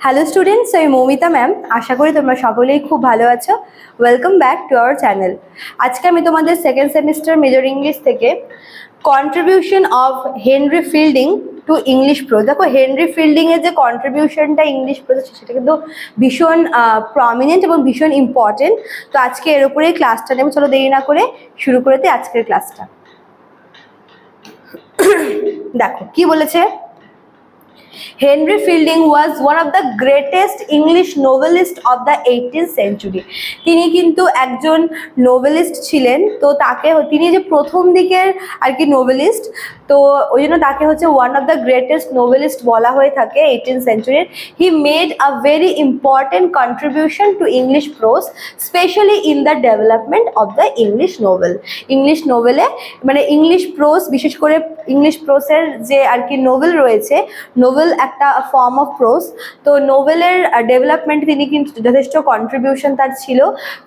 Hello students আমি Moumita ma'am আশা করি তোমরা সকলেই খুব ভালো আছো। Welcome back to our channel আজকে আমি তোমাদের সেকেন্ড সেমিস্টার মেজর ইংলিশ থেকে contribution of Henry Fielding to English prose দেখো হেনরি ফিল্ডিং এর যে কন্ট্রিবিউশনটা ইংলিশ প্রো সেটা কিন্তু ভীষণ প্রমিনেন্ট এবং ভীষণ ইম্পর্টেন্ট তো আজকে এর উপরেই ক্লাসটা নেব। চলো দেরি না করে শুরু করে দিই আজকের ক্লাসটা দেখো, কি বলেছে? Henry Fielding was one of the greatest English novelist of the eighteen century তিনি কিন্তু একজন নোভেলিস্ট ছিলেন। তো তাকে তিনি যে প্রথম দিকের আর কি নোভেলিস্ট তো ওই জন্য তাকে হচ্ছে one of the greatest novelist বলা হয়ে থাকে eighteen সেঞ্চুরির he made a very important contribution to English prose specially in the development of the English novel English নোভেলে মানে ইংলিশ প্রোস বিশেষ করে ইংলিশ প্রোসের যে আর কি নোভেল রয়েছে নোভেল একটা ফর্ম অফ প্রোস তো নোভেলের ডেভেলপমেন্ট তিনি কিন্তু যথেষ্ট কন্ট্রিবিউশন তার ছিল।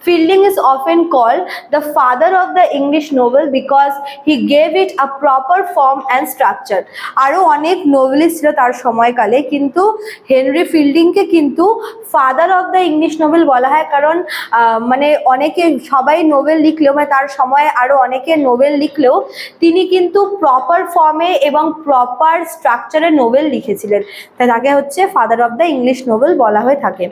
Fielding is often call the father of the English novel because he gave it a proper form and structure আরও অনেক নোভেলিস্ট ছিল তার সময়কালে, কিন্তু হেনরি ফিল্ডিংকে কিন্তু father of the English novel বলা হয়। কারণ মানে অনেকে, সবাই নোভেল লিখলেও মানে তার সময় আরও অনেকে নোভেল লিখলেও, তিনি কিন্তু প্রপার ফর্মে এবং প্রপার স্ট্রাকচারে নোভেল লিখেছিলেন। তাই তাকে হচ্ছে father of the English novel বলা হয়ে থাকে।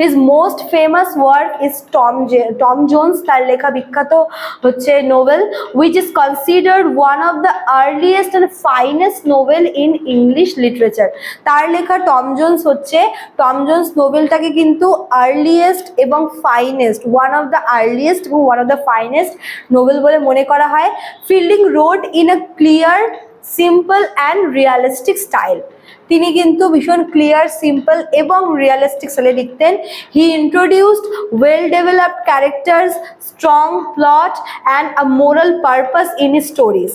His most famous work is Tom Tom Jones তার লেখা বিখ্যাত হচ্ছে novel which is considered one of the earliest and finest novel in English literature তার লেখা টম জোন্স হচ্ছে টম জোন্স নোভেলটাকে কিন্তু আর্লিয়েস্ট এবং finest one of the earliest এবং one of the finest novel বলে মনে করা হয়। Fielding wrote in a clear simple and realistic style তিনি কিন্তু ভীষণ ক্লিয়ার সিম্পল এবং রিয়ালিস্টিক স্টাইলে লিখতেন। He introduced well developed characters strong plot and a moral purpose in stories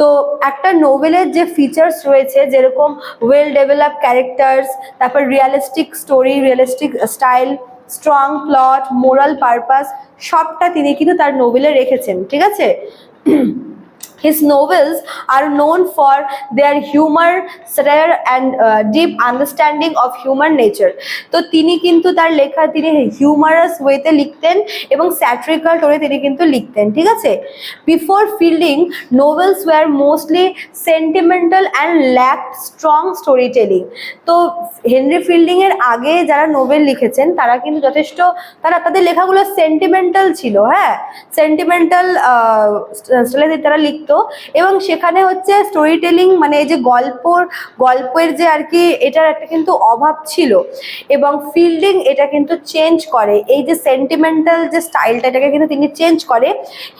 তো একটা নোভেলের যে ফিচার্স রয়েছে, যেরকম ওয়েল ডেভেলপ ক্যারেক্টার্স তারপর realistic story realistic style strong plot moral purpose সবটা তিনি কিন্তু তার নোভেলে রেখেছেন, ঠিক আছে? His novels are known for their humor, satire and uh, deep understanding of human nature. তো তিনি কিন্তু তার লেখা তিনি হিউমারাস ওয়েতে লিখতেন এবং স্যাট্রিক্যাল টোনে তিনি কিন্তু লিখতেন ঠিক আছে? Before Fielding novels were mostly sentimental and lack strong story telling তো হেনরি ফিল্ডিং এর আগে যারা নোভেল লিখেছেন তারা কিন্তু যথেষ্ট তারা তাদের লেখাগুলো সেন্টিমেন্টাল ছিল হ্যাঁ? সেন্টিমেন্টাল তারা লিখতো। এবং সেখানে হচ্ছে স্টোরি টেলিং মানে এই যে গল্পর, গল্পের যে আর কি এটার একটা কিন্তু অভাব ছিল এবং ফিল্ডিং এটা কিন্তু চেঞ্জ করে। এই যে সেন্টিমেন্টাল যে স্টাইলটা এটাকে কিন্তু তিনি চেঞ্জ করে।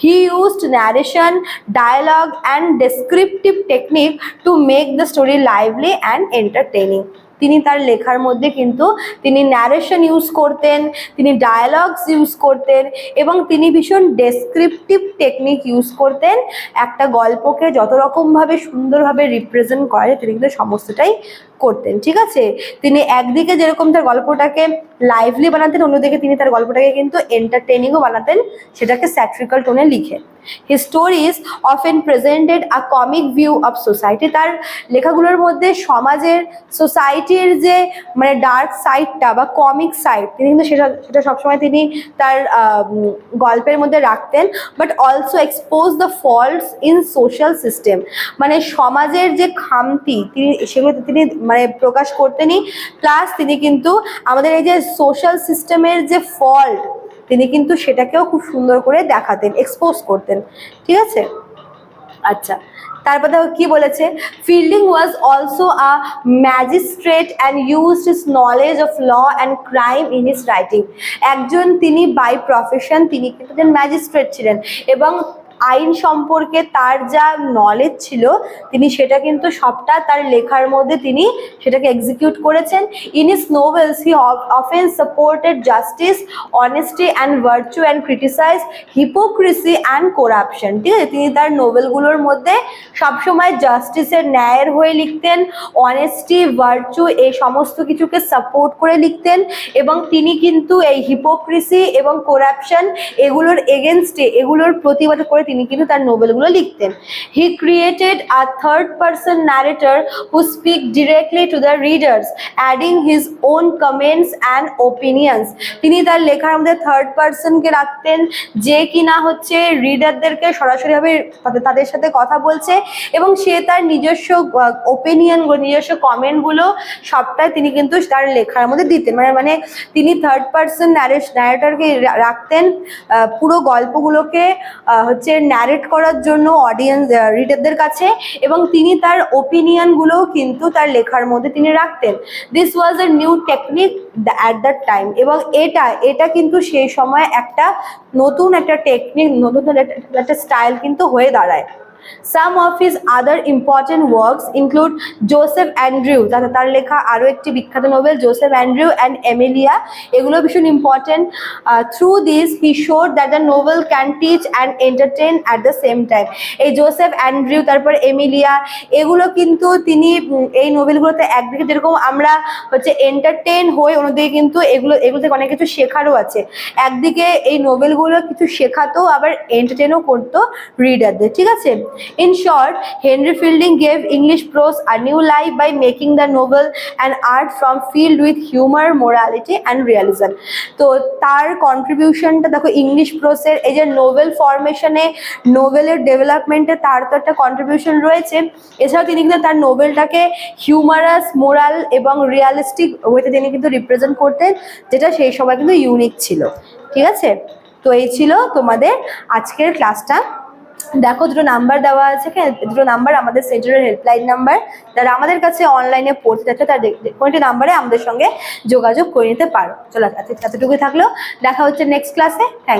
He used narration dialogue and descriptive technique to make the story lively and entertaining তিনি তার লেখার মধ্যে কিন্তু তিনি ন্যারেশন ইউজ করতেন, তিনি ডায়ালগস ইউজ করতেন এবং তিনি ভীষণ ডেসক্রিপটিভ টেকনিক ইউজ করতেন। একটা গল্পকে যত রকমভাবে সুন্দরভাবে রিপ্রেজেন্ট করে, তিনি কিন্তু সমস্তটাই করতেন, ঠিক আছে? তিনি একদিকে যেরকম তার গল্পটাকে লাইভলি বানাতেন, অন্যদিকে তিনি তার গল্পটাকে কিন্তু এন্টারটেনিংও বানাতেন, সেটাকে স্যাট্রিক্যাল টোনে লিখে। He stories often presented a comic view of society তার লেখাগুলোর মধ্যে সমাজের সোসাইটির যে মানে ডার্ক সাইডটা বা কমিক সাইড তিনি কিন্তু সেটা সেটা সবসময় তিনি তার গল্পের মধ্যে রাখতেন but also expose the faults in social system মানে সমাজের যে খামতি, তিনি সেগুলো তিনি মানে প্রকাশ করতেনই প্লাস তিনি কিন্তু আমাদের এই যে সোশ্যাল সিস্টেমের যে ফল্ট তিনি কিন্তু সেটাকেও খুব সুন্দর করে দেখাতেন এক্সপোজ করতেন। ঠিক আছে? আচ্ছা তারপর দেখো কি বলেছে? Fielding was also a magistrate and used his knowledge of law and crime in his writing একজন তিনি বাই প্রফেশন তিনি কিন্তু ম্যাজিস্ট্রেট ছিলেন এবং আইন সম্পর্কে তার যা নলেজ ছিল, তিনি সেটা কিন্তু সবটা তার লেখার মধ্যে তিনি সেটাকে এক্সিকিউট করেছেন। In his novels he often supported justice honesty and virtue and criticize hypocrisy and corruption ঠিক আছে? তিনি তার নোভেলগুলোর মধ্যে সবসময় জাস্টিসের ন্যায়ের হয়ে লিখতেন অনেস্টি ভার্চু এই সমস্ত কিছুকে সাপোর্ট করে লিখতেন এবং তিনি কিন্তু এই হিপোক্রিসি এবং করাপশন এগুলোর এগেনস্টে এগুলোর প্রতিবাদ করে তিনি কিন্তু তার নোবেলগুলো লিখতেন। He created a third person narrator who speak directly to the readers adding his own comments and opinions তিনি তার লেখার মধ্যে থার্ড পার্সনকে রাখতেন, যে কিনা হচ্ছে রিডারদেরকে সরাসরিভাবে তাদের সাথে কথা বলছে এবং সে তার নিজস্ব ওপিনিয়ন নিজস্ব কমেন্টগুলো সবটাই তিনি কিন্তু তার লেখার মধ্যে দিতেন। মানে মানে তিনি থার্ড পার্সন ন্যারেটরকে রাখতেন পুরো গল্পগুলোকে হচ্ছে ন্যারেট করার জন্য অডিয়েন্স রিডারদের কাছে এবং তিনি তার ওপিনিয়নগুলোও কিন্তু তার লেখার মধ্যে তিনি রাখতেন। This was a new technique at that time এবং এটা এটা কিন্তু সেই সময় একটা নতুন একটা টেকনিক নতুন একটা- একটা স্টাইল কিন্তু হয়ে দাঁড়ায়। Some of his other important works include Joseph Andrew তার লেখা আরও একটি বিখ্যাত novel Joseph Andrew and Amelia এগুলো ভীষণ important through this he showed that the novel can teach and entertain at the same time এই জোসেফ অ্যান্ড্রিউ তারপর Amelia এগুলো কিন্তু তিনি এই নোবেলগুলোতে একদিকে যেরকম আমরা হচ্ছে এন্টারটেন হয়ে অন্যদিকে কিন্তু এগুলো এগুলো থেকে অনেক কিছু শেখারও আছে। একদিকে এই নোবেলগুলো কিছু শেখাতো, আবার এন্টারটেনও করতো রিডারদের ঠিক আছে? In short Henry Fielding gave English prose a new life by making the novel and art form filled with humour morality and realism তো তার কন্ট্রিবিউশনটা দেখো ইংলিশ প্রোসের এই যে নোবেল ফরমেশনে নোবেলের ডেভেলপমেন্টে তার তো একটা কন্ট্রিবিউশন রয়েছে। এছাড়াও তিনি কিন্তু তার নোবেলটাকে হিউমারাস মোরাল এবং রিয়ালিস্টিক ওয়েতে তিনি কিন্তু রিপ্রেজেন্ট করতেন, যেটা সেই সময় কিন্তু ইউনিক ছিল। ঠিক আছে? তো এই ছিল তোমাদের আজকের ক্লাসটা দেখো দুটো নাম্বার দেওয়া আছে হ্যাঁ দুটো নাম্বার আমাদের সেন্টারের হেল্পলাইন নাম্বার যারা আমাদের কাছে অনলাইনে পড়তে যাচ্ছে, তার কোনটি নাম্বারে আমাদের সঙ্গে যোগাযোগ করে নিতে পারো। চলো এত- এতটুকুই থাকল। দেখা হচ্ছে নেক্সট ক্লাসে থ্যাংক